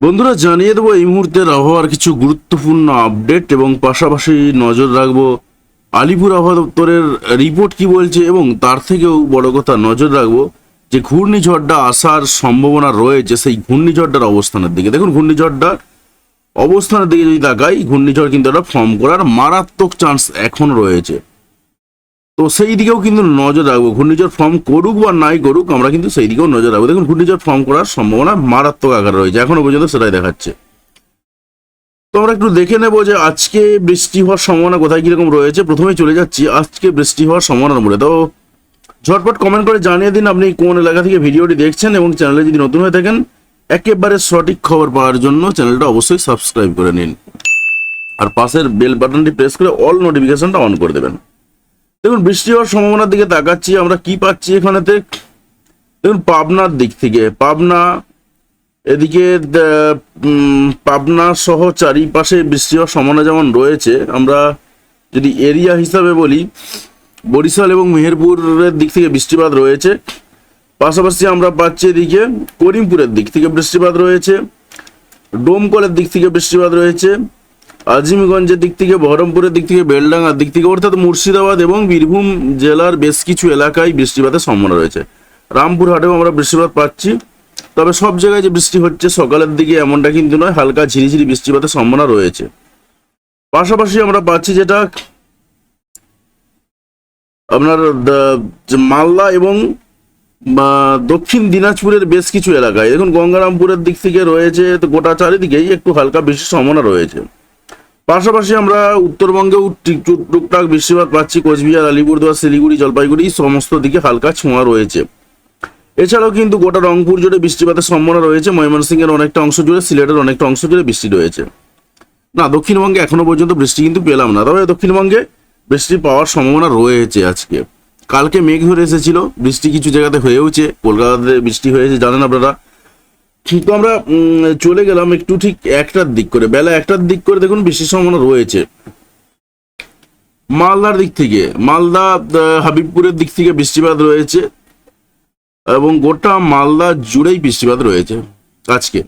বন্ধুরা, জানিয়ে দেবো এই মুহূর্তের আবহাওয়ার কিছু গুরুত্বপূর্ণ আপডেট এবং পাশাপাশি নজর রাখব আলিপুর আবহাওয়া দপ্তরের রিপোর্ট কি বলছে এবং তার থেকেও বড় কথা নজর রাখব যে ঘূর্ণিঝড়টা আসার সম্ভাবনা রয়েছে, সেই ঘূর্ণিঝড়টার অবস্থানের দিকে। দেখুন ঘূর্ণিঝড়টা অবস্থানের দিকে যদি তাকাই, ঘূর্ণিঝড় কিন্তু একটা ফর্ম করার মারাত্মক চান্স এখন রয়েছে। তো সেই দিকেও কিন্তু নজর রাখব। ঘূর্ণিঝড় ফর্ম করুক বা নাই করুক, আমরা কিন্তু সেই দিকেও নজর রাখব। দেখুন, ঘূর্ণিঝড় ফর্ম করার সম্ভাবনা মারাত্মক আকার রয়েছে। এখনও পর্যন্ত সেটাই দেখাচ্ছে। তো আমরা একটু দেখে নেব যে আজকে বৃষ্টি হওয়ার সম্ভাবনা কোথায় কীরকম রয়েছে। প্রথমে চলে যাচ্ছি আজকে বৃষ্টি হওয়ার সম্ভাবনার মূলে তো ঝটপট কমেন্ট করে জানিয়ে দিন আপনি কোন এলাকা থেকে ভিডিওটি দেখছেন এবং চ্যানেলে যদি নতুন হয়ে থাকেন, একেবারে সঠিক খবর পাওয়ার জন্য চ্যানেলটা অবশ্যই সাবস্ক্রাইব করে নিন। আর পাশের বেল বাটনটি প্রেস করে অল নোটিফিকেশনটা অন করে দেবেন। দেখুন, বৃষ্টি হওয়ার সম্ভাবনার দিকে তাকাচ্ছি, আমরা কি পাচ্ছি এখানেতে? দেখুন, পাবনার দিক থেকে, পাবনা, এদিকে পাবনা সহ চারিপাশে বৃষ্টি হওয়ার সম্ভাবনা যেমন রয়েছে, আমরা যদি এরিয়া হিসাবে বলি, বরিশাল এবং মেহেরপুরের দিক থেকে বৃষ্টিপাত রয়েছে। পাশাপাশি আমরা পাচ্ছি এদিকে করিমপুরের দিক থেকে বৃষ্টিপাত রয়েছে, ডোমকলের দিক থেকে বৃষ্টিপাত রয়েছে আজিমগঞ্জের দিক থেকে, বহরমপুরের দিক থেকে, বেলডাঙ্গার দিক থেকে, অর্থাৎ মুর্শিদাবাদ এবং বীরভূম জেলার বেশ কিছু এলাকায় বৃষ্টিপাতের সম্ভাবনা রয়েছে। রামপুরহাটেও আমরা বৃষ্টিপাত পাচ্ছি, তবে সব জায়গায় যে বৃষ্টি হচ্ছে, সকালের দিকে এমনটা কিন্তু নয়, হালকা ঝিরিঝিরি বৃষ্টিপাতের সম্ভাবনা রয়েছে। পাশাপাশি আমরা পাচ্ছি যেটা আপনার মালদা এবং দক্ষিণ দিনাজপুরের বেশ কিছু এলাকায়। দেখুন, গঙ্গারামপুরের দিক থেকে রয়েছে, তো গোটা চারিদিকেই একটু হালকা বেশি সম্ভাবনা রয়েছে। পাশাপাশি আমরা উত্তরবঙ্গেও টিক- টুক- টুকটাক বৃষ্টিপাত পাচ্ছি কোচবিহার, আলিপুরদুয়ার, শিলিগুড়ি, জলপাইগুড়ি সমস্ত দিকে হালকা ছোঁয়া রয়েছে। এছাড়াও কিন্তু গোটা রংপুর জুড়ে বৃষ্টিপাতের সম্ভাবনা রয়েছে। ময়মনসিংহের অনেকটা অংশ জুড়ে, সিলেটের অনেকটা অংশ জুড়ে বৃষ্টি রয়েছে। না, দক্ষিণবঙ্গে এখনও পর্যন্ত বৃষ্টি কিন্তু পেলাম না। তবে দক্ষিণবঙ্গে বৃষ্টি পাওয়ার সম্ভাবনা রয়েছে আজকে। কালকে মেঘ ধরে এসেছিল। বৃষ্টি কিছু জায়গাতে হয়েওছে। কলকাতাতে বৃষ্টি হয়েছে, জানেন আপনারা? কিন্তু আমরা চলে গেলাম একটু ঠিক একটার দিক করে, বেলা একটার দিক করে দেখুন বৃষ্টির সম্ভাবনা রয়েছে। মালদার দিক থেকে, মালদা হাবিবপুরের দিক থেকে বৃষ্টিপাত রয়েছে, এবং গোটা মালদা জুড়েই বৃষ্টিপাত রয়েছে আজকে।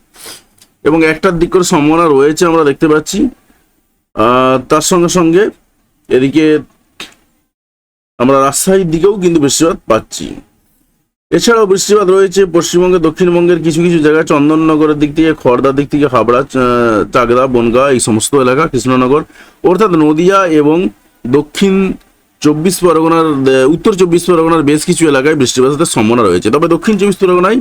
এবং একটার দিক করে সম্ভাবনা রয়েছে আমরা দেখতে পাচ্ছি তার সঙ্গে সঙ্গে এদিকে আমরা রাজশাহীর দিকেও কিন্তু বৃষ্টিপাত পাচ্ছি। এছাড়াও বৃষ্টিপাত রয়েছে পশ্চিমবঙ্গের দক্ষিণবঙ্গের কিছু কিছু জায়গায়, চন্দননগরের দিক থেকে, খড়দার দিক থেকে, হাবড়া চাকদা বনগাঁ, এই সমস্ত এলাকা, কৃষ্ণনগর। অর্থাৎ নদিয়া এবং দক্ষিণ চব্বিশ পরগনার উত্তর চব্বিশ পরগনার বেশ কিছু এলাকায় বৃষ্টিপাতের সম্ভাবনা রয়েছে। তবে দক্ষিণ চব্বিশ পরগনায়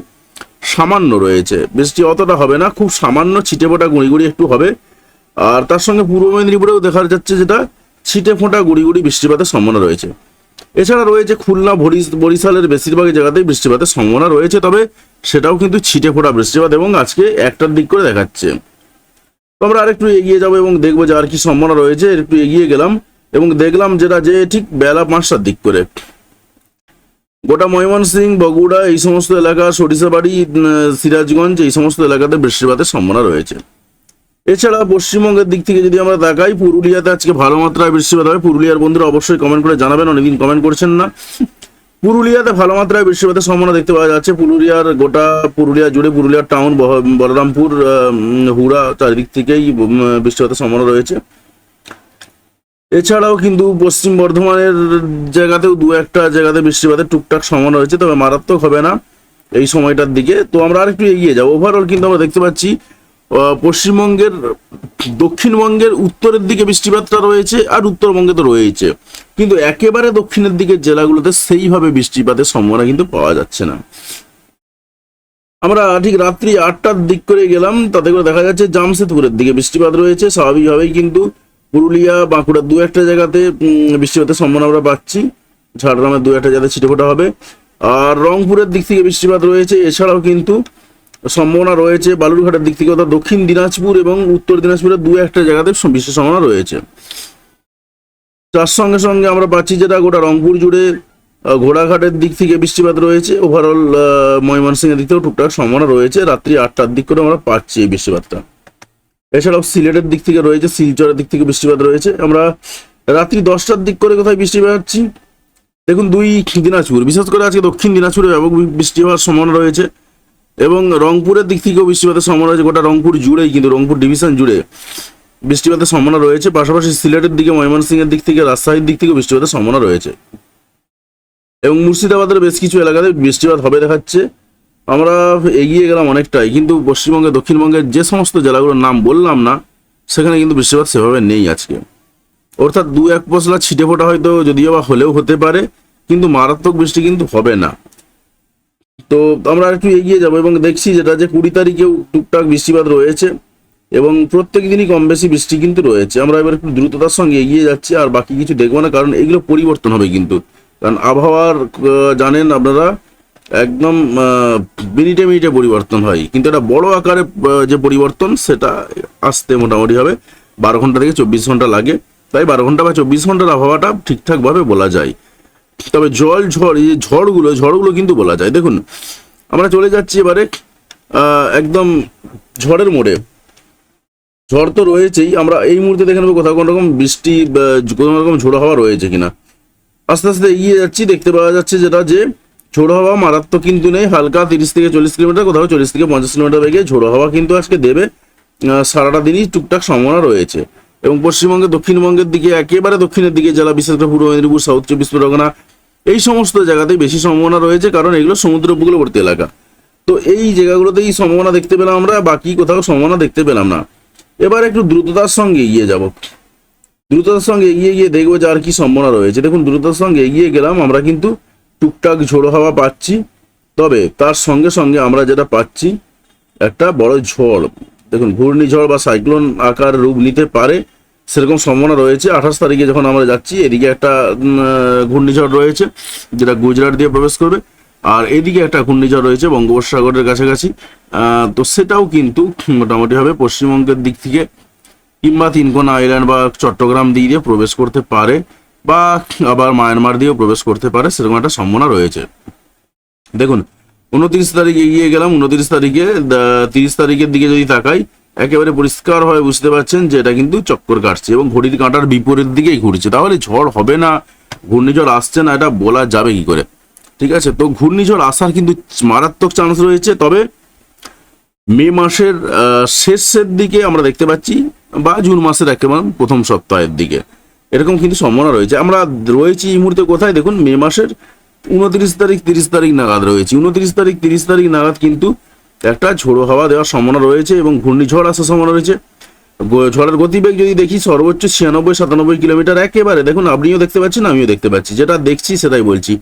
সামান্য রয়েছে। বৃষ্টি অতটা হবে না, খুব সামান্য ছিটে ফোটা গুঁড়ি একটু হবে। আর তার সঙ্গে পূর্ব মেদিনীপুরেও দেখা যাচ্ছে যেটা ছিটে ফোঁটা গুঁড়ি বৃষ্টিপাতের সম্ভাবনা রয়েছে। এছাড়া রয়েছে খুলনা বরিশালের বেশিরভাগ জায়গাতেই বৃষ্টিপাতের সম্ভাবনা রয়েছে, তবে সেটাও কিন্তু ছিটে ফোটা বৃষ্টিপাত এবং আজকে একটার দিক করে দেখাচ্ছে। তো আমরা আরেকটু এগিয়ে যাব এবং দেখব যে আর কি সম্ভাবনা রয়েছে, একটু এগিয়ে গেলাম এবং দেখলাম যেটা যে ঠিক বেলা পাঁচটার দিক করে। গোটা ময়মনসিং বগুড়া, এই সমস্ত এলাকা, সরিষাবাড়ি সিরাজগঞ্জ, এই সমস্ত এলাকাতে বৃষ্টিপাতের সম্ভাবনা রয়েছে। এছাড়া পশ্চিমবঙ্গের দিক থেকে যদি আমরা তাকাই, পুরুলিয়াতে আজকে ভালো মাত্রায় বৃষ্টিপাত হবে। পুরুলিয়ার বন্ধুরা অবশ্যই কমেন্ট করে জানাবেন, অনেকদিন কমেন্ট করছেন না। পুরুলিয়াতে ভালো মাত্রায় বৃষ্টিপাতের সম্ভাবনা দেখতে পাওয়া যাচ্ছে। পুরুলিয়ার গোটা পুরুলিয়া জুড়ে পুরুলিয়ার টাউন বলরামপুর হুড়া চারিদিক থেকেই বৃষ্টিপাতের সম্ভাবনা রয়েছে। এছাড়াও কিন্তু পশ্চিম বর্ধমানের জায়গাতেও দু একটা জায়গাতে বৃষ্টিপাতের টুকটাক সম্ভাবনা রয়েছে, তবে মারাত্মক হবে না এই সময়টার দিকে। তো আমরা আরেকটু এগিয়ে যাব। ওভারঅল কিন্তু আমরা দেখতে পাচ্ছি পশ্চিমবঙ্গের, দক্ষিণবঙ্গের উত্তরের দিকে বৃষ্টিপাতটা রয়েছে আর উত্তরবঙ্গে তো রয়েছে কিন্তু একেবারে দক্ষিণের দিকের জেলাগুলোতে সেইভাবে বৃষ্টিপাতের সম্ভাবনা কিন্তু পাওয়া যাচ্ছে না। আমরা ঠিক রাত্রি আটটার দিক করে গেলাম, তাতে করে দেখা যাচ্ছে জামশেদপুরের দিকে বৃষ্টিপাত রয়েছে। স্বাভাবিকভাবেই কিন্তু পুরুলিয়া, বাঁকুড়ার দু একটা জায়গাতে বৃষ্টিপাতের সম্ভাবনা আমরা পাচ্ছি। ঝাড়গ্রামের দু একটা জায়গাতে ছিটেফোঁটা হবে। আর রংপুরের দিক থেকে বৃষ্টিপাত রয়েছে। এছাড়াও কিন্তু সম্ভাবনা রয়েছে। বালুরঘাটের দিক থেকে অর্থাৎ দক্ষিণ দিনাজপুর এবং উত্তর দিনাজপুরের দু একটা জায়গাতে বিশেষ সম্ভাবনা রয়েছে। তার সঙ্গে সঙ্গে আমরা পাচ্ছি যেটা গোটা রংপুর জুড়ে ঘোড়াঘাটের দিক থেকে বৃষ্টিপাত রয়েছে। ওভারঅল ময়মনসিংহের দিক থেকেও টুকটাক সম্ভাবনা রয়েছে। রাত্রি আটটার দিক করে আমরা পাচ্ছি এই বৃষ্টিপাতটা। এছাড়াও সিলেটের দিক থেকে রয়েছে, শিলচরের দিক থেকে বৃষ্টিপাত রয়েছে। আমরা রাত্রি দশটার দিক করে কোথায় বৃষ্টি পাচ্ছি? দেখুন, দুই দিনাজপুর। বিশেষ করে আজকে দক্ষিণ দিনাজপুরে ব্যাপক বৃষ্টি হওয়ার সম্ভাবনা রয়েছে। এবং রংপুরের দিক থেকেও বৃষ্টিপাতের সম্ভাবনা রয়েছে। গোটা রংপুর জুড়েই কিন্তু, রংপুর ডিভিশন জুড়ে বৃষ্টিপাতের সম্ভাবনা রয়েছে। পাশাপাশি সিলেটের দিকে, ময়মনসিংহের দিক থেকে, রাজশাহীর দিক থেকেও বৃষ্টিপাতের সম্ভাবনা রয়েছে। এবং মুর্শিদাবাদের বেশ কিছু এলাকাতে বৃষ্টিপাত হবে দেখাচ্ছে। আমরা এগিয়ে গেলাম অনেকটাই, কিন্তু পশ্চিমবঙ্গে দক্ষিণবঙ্গের যে সমস্ত জেলাগুলোর নাম বললাম না, সেখানে কিন্তু বৃষ্টিপাত সেভাবে নেই আজকে। অর্থাৎ দু এক পশলা ছিটে ফোটা হয়তো যদিও বা হলেও হতে পারে, কিন্তু মারাত্মক বৃষ্টি কিন্তু হবে না। তো আমরা একটু এগিয়ে যাব এবং দেখছি যেটা যে কুড়ি তারিখেও টুকটাক বৃষ্টিপাত রয়েছে এবং প্রত্যেক দিনই কম বেশি বৃষ্টি কিন্তু রয়েছে। আমরা এবার একটু দ্রুততার সঙ্গে এগিয়ে যাচ্ছি আর বাকি কিছু দেখব না, কারণ এগুলো পরিবর্তন হবে কিন্তু। কারণ আবহাওয়ার জানেন আপনারা, একদম মিনিটে মিনিটে পরিবর্তন হয়। কিন্তু এটা বড় আকারে যে পরিবর্তন, সেটা আসতে মোটামুটি হবে বারো ঘণ্টা থেকে চব্বিশ ঘণ্টা লাগে। তাই বারো ঘণ্টা বা চব্বিশ ঘণ্টার আবহাওয়াটা ঠিকঠাকভাবে বলা যায়। তবে জল ঝড়, এই ঝড়গুলো ঝড়গুলো কিন্তু বলা যায়। দেখুন, আমরা চলে যাচ্ছি এবারে একদম ঝড়ের মোড়ে। ঝড় তো রয়েছেই, আমরা এই মুহূর্তে দেখে নেব কোথাও কোনো রকম বৃষ্টি কোনো রকম ঝোড়ো হাওয়া রয়েছে কিনা। আস্তে আস্তে এগিয়ে যাচ্ছি, দেখতে পাওয়া যাচ্ছে যেটা যে, ঝোড়ো হাওয়া মারাত্মক কিন্তু নেই, হালকা তিরিশ থেকে চল্লিশ কিলোমিটার, কোথাও চল্লিশ থেকে পঞ্চাশ কিলোমিটার বেগে ঝোড়ো হাওয়া কিন্তু আজকে দেবে। সারাটা দিনই টুকটাক সম্ভাবনা রয়েছে। এবং পশ্চিমবঙ্গের দক্ষিণবঙ্গের দিকে, একেবারে দক্ষিণের দিকে জেলা, বিশেষ করে পূর্ব মেদিনীপুর, সাউথ চব্বিশ পরগনা, এই সমস্ত জায়গাতেই বেশি সম্ভাবনা রয়েছে, কারণ এগুলো সমুদ্র উপকূলবর্তী এলাকা। তো এই জায়গাগুলোতেই সম্ভাবনা দেখতে পেলাম আমরা, বাকি কোথাও সম্ভাবনা দেখতে পেলাম না। এবার একটু দ্রুততার সঙ্গে এগিয়ে যাব। দ্রুততার সঙ্গে এগিয়ে গিয়ে দেখব যে আর কি সম্ভাবনা রয়েছে। দেখুন, দ্রুততার সঙ্গে এগিয়ে গেলাম, আমরা কিন্তু টুকটাক ঝোড়ো হাওয়া পাচ্ছি। তবে তার সঙ্গে সঙ্গে আমরা যেটা পাচ্ছি, একটা বড় ঝড় দেখুন, ঘূর্ণিঝড় বা সাইক্লোন আকার রূপ নিতে পারে, সেরকম সম্ভাবনা রয়েছে। আঠাশ তারিখে যখন আমরা যাচ্ছি, এদিকে একটা ঘূর্ণিঝড় রয়েছে, যেটা গুজরাট দিয়ে প্রবেশ করবে। আর এদিকে একটা ঘূর্ণিঝড় রয়েছে বঙ্গোপসাগরের কাছাকাছি। তো সেটাও কিন্তু মোটামুটি হবে পশ্চিমবঙ্গের দিক থেকে কিংবা তিনকোনা আইল্যান্ড বা চট্টগ্রাম দিক দিয়ে প্রবেশ করতে পারে, বা আবার মায়ানমার দিয়েও প্রবেশ করতে পারে, সেরকম একটা সম্ভাবনা রয়েছে। দেখুন উনত্রিশ তারিখে এগিয়ে গেলাম, উনত্রিশ তারিখে তিরিশ তারিখের দিকে যদি তাকাই, একেবারে পরিষ্কার হয়ে বুঝতে পারছেন যে এটা কিন্তু চক্কর কাটছে এবং ঘড়ির কাঁটার বিপরীত দিকেই ঘুরছে। তাহলে ঝড় হবে না, ঘূর্ণিঝড় আসছে না, এটা বলা যাবে কি করে? ঠিক আছে, তো ঘূর্ণিঝড় আসার কিন্তু মারাত্মক চান্স রয়েছে, তবে মে মাসের শেষের দিকে আমরা দেখতে পাচ্ছি বা জুন মাসের একেবারে প্রথম সপ্তাহের দিকে। এরকম কিন্তু সম্ভাবনা রয়েছে। আমরা রয়েছি এই মুহূর্তে কোথায়? দেখুন, মে মাসের উনত্রিশ তারিখ, তিরিশ তারিখ নাগাদ রয়েছে। উনত্রিশ তারিখ, তিরিশ তারিখ নাগাদ কিন্তু একটা ঝোড়ো হাওয়া দেওয়ার সম্ভাবনা রয়েছে এবং ঘূর্ণিঝড় আসার সম্ভাবনা রয়েছে। ঝড়ের গতিবেগ যদি দেখি, সর্বোচ্চ ছিয়ানব্বই, সাতানব্বই কিলোমিটার একেবারে। দেখুন, আপনিও দেখতে পাচ্ছেন, আমিও দেখতে পাচ্ছি। যেটা দেখছি, সেটাই বলছি।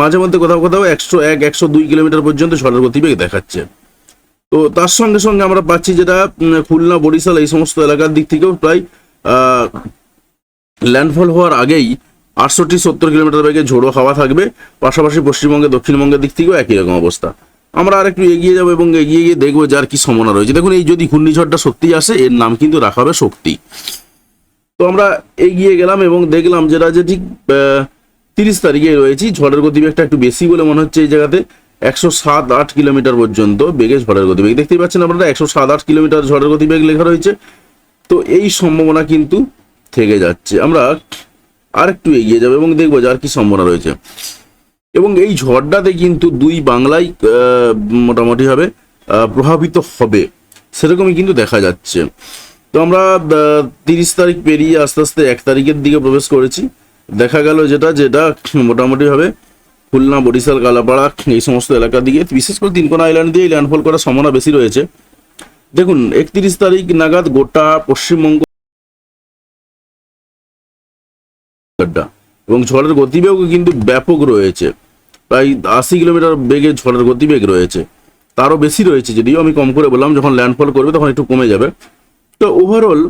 মাঝে মধ্যে কোথাও কোথাও একশো এক, একশো দুই কিলোমিটার পর্যন্ত ঝড়ের গতিবেগ দেখাচ্ছে। তো তার সঙ্গে সঙ্গে আমরা পাচ্ছি যেটা খুলনা, বরিশাল, এই সমস্ত এলাকার দিক থেকেও প্রায় ল্যান্ডফল হওয়ার আগেই আটষট্টি সত্তর কিলোমিটার বেগে ঝোড়ো হাওয়া থাকবে, পাশাপাশি পশ্চিমবঙ্গে দক্ষিণবঙ্গের দিক থেকেও একই রকম অবস্থা। আমরা আর একটু এগিয়ে যাব এবং এগিয়ে গিয়ে দেখব যার কি সম্ভাবনা রয়েছে। দেখুন, এই যদি ঘূর্ণিঝড়টা সত্যি আসে, এর নাম কিন্তু রাখা হবে শক্তি। তো আমরা এগিয়ে গেলাম এবং দেখলাম যেটা যে ঠিক তিরিশ তারিখে রয়েছি। ঝড়ের গতিবেগটা একটু বেশি বলে মনে হচ্ছে এই জায়গাতে। একশো সাত আট কিলোমিটার পর্যন্ত বেগে ঝড়ের গতিবেগ। দেখতেই পাচ্ছেন আপনারা, একশো সাত আট কিলোমিটার ঝড়ের গতিবেগ লেখা রয়েছে। তো এই সম্ভাবনা কিন্তু থেকে যাচ্ছে। আমরা আর একটু এগিয়ে যাবে এবং দেখব যে আর কি সম্ভাবনা রয়েছে। এবং এই ঝড়টাতে কিন্তু দুই বাংলায় মোটামুটি ভাবে প্রভাবিত হবে, সেরকমই কিন্তু দেখা যাচ্ছে। তো আমরা তিরিশ তারিখ পেরিয়ে আস্তে আস্তে এক তারিখের দিকে প্রবেশ করেছি। দেখা গেল যেটা যেটা মোটামুটি ভাবে খুলনা, বরিশাল, কালাপাড়া, এই সমস্ত এলাকার দিকে বিশেষ করে তিনকোনা আইল্যান্ড দিয়ে ল্যান্ডফল করার সম্ভাবনা বেশি রয়েছে। দেখুন, একত্রিশ তারিখ নাগাদ গোটা পশ্চিমবঙ্গ আড্ডা এবং ঝড়ের গতিবেগ কিন্তু ব্যাপক রয়েছে। প্রায় আশি কিলোমিটার বেগে ঝড়ের গতিবেগ রয়েছে। তারও বেশি রয়েছে যদিও আমি কম করে বললাম, যখন ল্যান্ডফল করবে তখন একটু কমে যাবে। তো ওভারঅল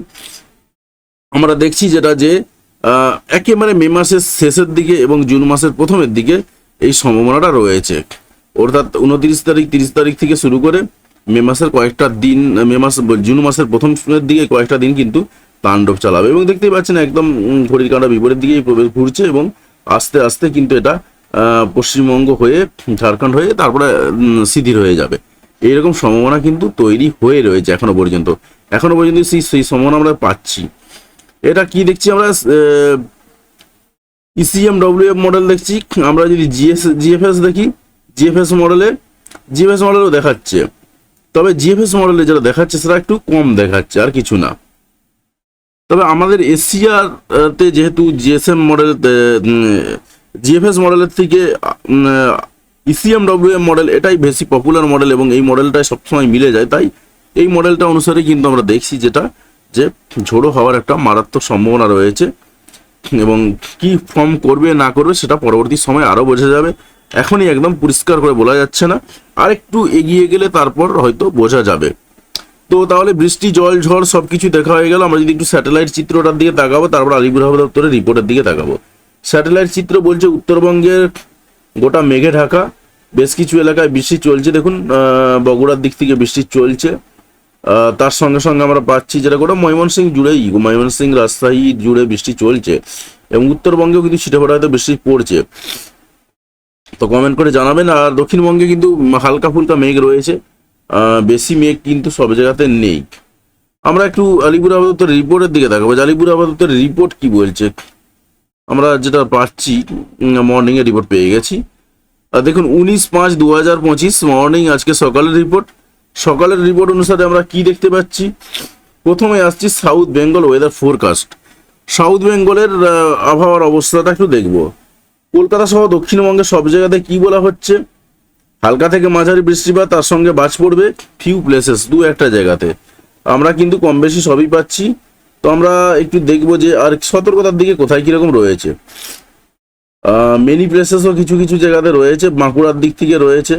আমরা দেখছি যেটা যে একেবারে মে মাসের শেষের দিকে এবং জুন মাসের প্রথমের দিকে এই সম্ভাবনাটা রয়েছে। অর্থাৎ উনত্রিশ তারিখ, তিরিশ তারিখ থেকে শুরু করে মে মাসের কয়েকটা দিন, মে মাস, জুন মাসের প্রথমের দিকে কয়েকটা দিন কিন্তু তাণ্ডব চালাবে এবং দেখতেই পাচ্ছেন একদম ঘড়ির কাঁটা বিপরীত দিকেই প্রবেশ ঘুরছে এবং আস্তে আস্তে কিন্তু এটা পশ্চিমবঙ্গ হয়ে, ঝাড়খণ্ড হয়ে তারপরে শিথিল হয়ে যাবে। এইরকম সম্ভাবনা কিন্তু তৈরি হয়ে রয়েছে এখনও পর্যন্ত। এখনও পর্যন্ত সেই সেই সম্ভাবনা আমরা পাচ্ছি। এটা কি দেখছি আমরা? ইসিএম ডব্লিউএফ মডেল দেখছি। আমরা যদি জিএস জিএফএস দেখি জিএফএস মডেলে জিএফএস মডেলও দেখাচ্ছে। তবে জিএফএস মডেলে যেটা দেখাচ্ছে সেটা একটু কম দেখাচ্ছে, আর কিছু না। তবে আমাদের এশিয়ার তে যেহেতু জিএসএম মডেল জিএফএস মডেলের থেকে ইসিএম ডব্লিউএম মডেল এটাই বেশি পপুলার মডেল এবং এই মডেলটাই সবসময় মিলে যায়। তাই এই মডেলটা অনুসারে কিন্তু আমরা দেখছি যেটা, যে ঝোড়ো হওয়ার একটা মারাত্মক সম্ভাবনা রয়েছে এবং কি ফর্ম করবে, না করবে সেটা পরবর্তী সময় আরও বোঝা যাবে। এখনই একদম পরিষ্কার করে বলা যাচ্ছে না। আর একটু এগিয়ে গেলে তারপর হয়তো বোঝা যাবে। তো তাহলে বৃষ্টি, জল, ঝড় সব কিছু দেখা হয়ে গেল। আমরা যদি একটু স্যাটেলাইট চিত্রটার দিকে তাকাবো, তারপর আলিপুর আবহাওয়া দপ্তরের রিপোর্টের দিকে তাকাবো। স্যাটেলাইট চিত্র বলছে উত্তরবঙ্গের গোটা মেঘে ঢাকা। বেশ কিছু এলাকায় বৃষ্টি চলছে। দেখুন বগুড়ার দিক থেকে বৃষ্টি চলছে। তার সঙ্গে সঙ্গে আমরা পাচ্ছি যেটা গোটা ময়মনসিং জুড়েই। ময়মনসিং রাজশাহী জুড়ে বৃষ্টি চলছে। এবং উত্তরবঙ্গেও কিন্তু ছিটেফোঁটাতে বৃষ্টি পড়ছে। তো কমেন্ট করে জানাবেন। আর দক্ষিণবঙ্গে কিন্তু হালকা ফুলকা মেঘ রয়েছে। বেশি মেঘ কিন্তু সব জায়গাতে নেই। আমরা একটু আলিপুর আপাতত রিপোর্টের দিকে দেখাবো আলিপুর আপাতত রিপোর্ট কি বলছে? আমরা যেটা পাচ্ছি মর্নিং এ রিপোর্ট পেয়ে গেছি। আর দেখুন, উনিশ পাঁচ দু হাজার পঁচিশ মর্নিং আজকে সকালের রিপোর্ট সকালের রিপোর্ট অনুসারে আমরা কি দেখতে পাচ্ছি? প্রথমে আসছি south Bengal weather forecast south বেঙ্গলের আবহাওয়ার অবস্থাটা একটু দেখব। কলকাতা সহ দক্ষিণবঙ্গের সব জায়গাতে কি বলা হচ্ছে? হালকা থেকে মাঝারি বৃষ্টিপাত, তার সঙ্গে বাজ পড়বে ফিউ প্লেসেস দু একটা জায়গাতে। আমরা কিন্তু কম বেশি সবই পাচ্ছি। তো আমরা একটু দেখব যে, আর সতর্কতার দিকে কোথায় কীরকম রয়েছে। মেনি প্লেসেসও কিছু কিছু জায়গাতে রয়েছে, বাঁকুড়ার দিক থেকে রয়েছে,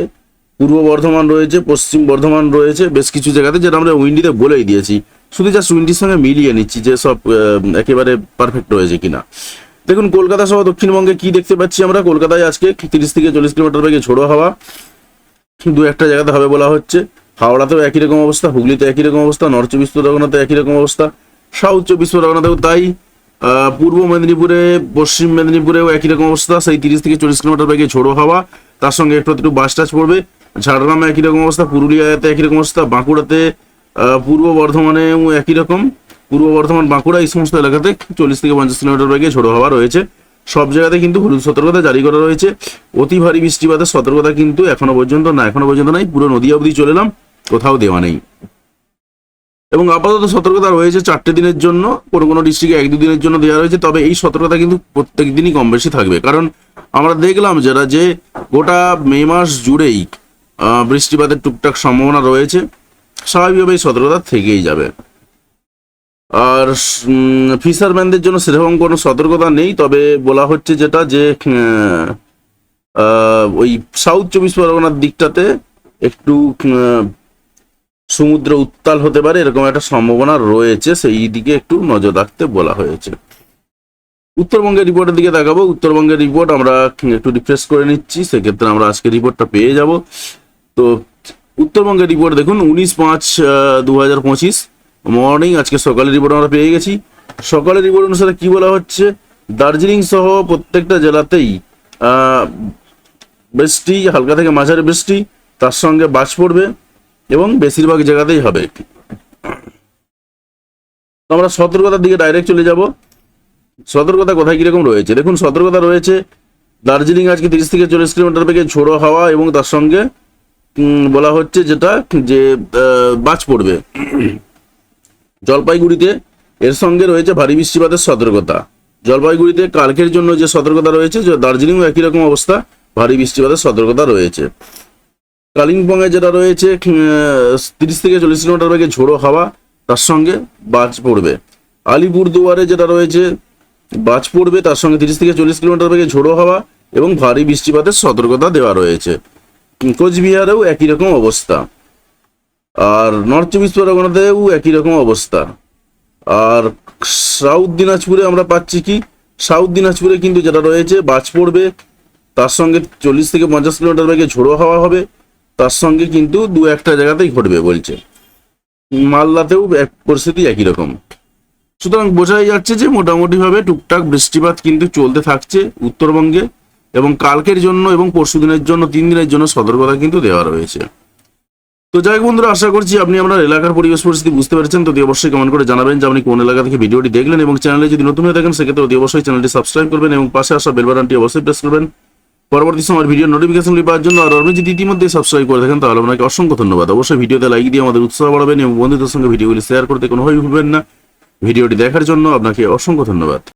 পূর্ব বর্ধমান রয়েছে, পশ্চিম বর্ধমান রয়েছে, বেশ কিছু জায়গাতে যেটা আমরা উইন্ডিতে বলেই দিয়েছি। শুধু জাস্ট উইন্ডির সঙ্গে মিলিয়ে নিচ্ছি যে সব একেবারে পারফেক্ট রয়েছে কিনা। দেখুন, কলকাতা সহ দক্ষিণবঙ্গে কি দেখতে পাচ্ছি আমরা? কলকাতায় আজকে তিরিশ থেকে চল্লিশ কিলোমিটার বেগে ঝোড়ো হাওয়া। দু একটা জায়গাতে হবে বলা হচ্ছে। হাওড়াতেও একই রকম অবস্থা হুগলিতে একই রকম অবস্থা, নর্থ চব্বিশ পরগনাতে একই রকম অবস্থা। সাউথ চব্বিশ পরগনাতেও তাই পূর্ব মেদিনীপুরে, পশ্চিম মেদিনীপুরেও একই রকম অবস্থা, সেই তিরিশ থেকে চল্লিশ কিলোমিটার বেগে ঝোড়ো হাওয়া, তার সঙ্গে একটু একটু বাস টাচ পড়বে। ঝাড়গ্রামে একই রকম অবস্থা, পুরুলিয়াতে একই রকম অবস্থা, বাঁকুড়াতে পূর্ব বর্ধমানেও একই রকম। পূর্ব বর্ধমান, বাঁকুড়া এই সমস্ত এলাকাতে চল্লিশ থেকে পঞ্চাশ কিলোমিটার বেগে ঝোড়ো হাওয়া রয়েছে। সব জায়গাতে কিন্তু হলুদ সতর্কতা জারি করা রয়েছে। অতি ভারী বৃষ্টিপাতের সতর্কতা কিন্তু এখনও পর্যন্ত না, এখনও পর্যন্ত নাই। পুরো নদী অবধি চলে এলাম, কোথাও দেওয়া নেই। এবং আপাতত সতর্কতা রয়েছে চারটে দিনের জন্য, কোনো কোনো ডিস্ট্রিক্টে এক দু দিনের জন্য দেওয়া রয়েছে, তবে এই সতর্কতা কিন্তু প্রত্যেক দিনই কম বেশি থাকবে। কারণ আমরা দেখলাম যেটা যে গোটা মে মাস জুড়েই বৃষ্টিপাতের টুকটাক সম্ভাবনা রয়েছে, স্বাভাবিকভাবেই সতর্কতা থেকেই যাবে। আর ফিশারম্যানদের জন্য সেরকম কোনো সতর্কতা নেই, তবে বলা হচ্ছে যেটা যে ওই সাউথ চব্বিশ পরগনার দিকটাতে একটু সমুদ্র উত্তাল হতে পারে, এরকম একটা সম্ভাবনা রয়েছে, সেই দিকে একটু নজর রাখতে বলা হয়েছে। উত্তরবঙ্গের রিপোর্টের দিকে দেখাবো, উত্তরবঙ্গের রিপোর্ট আমরা একটু রিফ্রেশ করে নিচ্ছি, সেক্ষেত্রে আমরা আজকে রিপোর্টটা পেয়ে যাব। তো, উত্তরবঙ্গের রিপোর্ট দেখুন, উনিশ পাঁচ দু হাজার পঁচিশ। মর্নিং, আজকে সকালের রিপোর্ট আমরা পেয়ে গেছি। সকালের রিপোর্ট অনুসারে কি বলা হচ্ছে? দার্জিলিং সহ প্রত্যেকটা জেলাতেই বৃষ্টি, হালকা থেকে মাঝারি বৃষ্টি, তার সঙ্গে বাজ পড়বে এবং বেশিরভাগ জায়গাতেই হবে। আমরা সতর্কতার দিকে ডাইরেক্ট চলে যাব। সতর্কতা কোথায় কীরকম রয়েছে? দেখুন, সতর্কতা রয়েছে দার্জিলিং আজকে তিরিশ থেকে চল্লিশ কিলোমিটার বেগে ঝোড়ো হাওয়া এবং তার সঙ্গে বলা হচ্ছে যেটা যে বাজ পড়বে। জলপাইগুড়িতে এর সঙ্গে রয়েছে ভারী বৃষ্টিপাতের সতর্কতা। জলপাইগুড়িতে কালকের জন্য যে সতর্কতা রয়েছে, যে দার্জিলিংও একই রকম অবস্থা, ভারী বৃষ্টিপাতের সতর্কতা রয়েছে। কালিম্পংয়ে যেটা রয়েছে তিরিশ থেকে চল্লিশ কিলোমিটার বেগে ঝোড়ো হাওয়া, তার সঙ্গে বাজ পড়বে। আলিপুরদুয়ারে যেটা রয়েছে, বাজ পড়বে, তার সঙ্গে তিরিশ থেকে চল্লিশ কিলোমিটার বেগে ঝোড়ো হাওয়া এবং ভারী বৃষ্টিপাতের সতর্কতা দেওয়া রয়েছে। কোচবিহারেও একই রকম অবস্থা। আর নর্থ চব্বিশ পরগনাতেও একই রকম অবস্থা। আর সাউথ দিনাজপুরে আমরা পাচ্ছি কি? সাউথ দিনাজপুরে কিন্তু যেটা রয়েছে, বাজ পড়বে, তার সঙ্গে চল্লিশ থেকে পঞ্চাশ কিলোমিটার বেগে ঝোড়ো হাওয়া হবে, তার সঙ্গে কিন্তু দু একটা জায়গাতেই ঘটবে বলছে। মালদাতেও এক পরিস্থিতি একই রকম। সুতরাং বোঝাই যাচ্ছে যে মোটামুটিভাবে টুকটাক বৃষ্টিপাত কিন্তু চলতে থাকছে উত্তরবঙ্গে এবং কালকের জন্য এবং পরশু দিনের জন্য, তিন দিনের জন্য সতর্কতা কিন্তু দেওয়া রয়েছে। তো যাই হোক বন্ধুরা, আশা করছি আপনি আমার এলাকার পরিবেশ পরিস্থিতি বুঝতে পারছেন। তো অবশ্যই কমেন্ট করে জানাবেন যে আপনি কোন এলাকা থেকে ভিডিওটি দেখলেন এবং চ্যানেলে যদি নতুন হয়ে থাকেন, সেক্ষেত্রে অতি অবশ্যই চ্যানেলটি সাবস্ক্রাইব করবেন এবং পাশে আসা বেলবাটনটি অবশ্যই প্রেস করবেন। পরবর্তী সময় ভিডিও নোটিফিকেশন পাওয়ার জন্য আর আপনি যদি ইতিমধ্যে সাবস্ক্রাইব করে থাকেন, তাহলে আপনাকে অসংখ্য ধন্যবাদ। অবশ্যই ভিডিওতে লাইক দিয়ে আমাদের উৎসাহ বাড়াবেন এবং বন্ধুদের সঙ্গে ভিডিওগুলি শেয়ার করতে কোনোভাবেই ভুলবেন না। ভিডিওটি দেখার জন্য আপনাকে অসংখ্য ধন্যবাদ।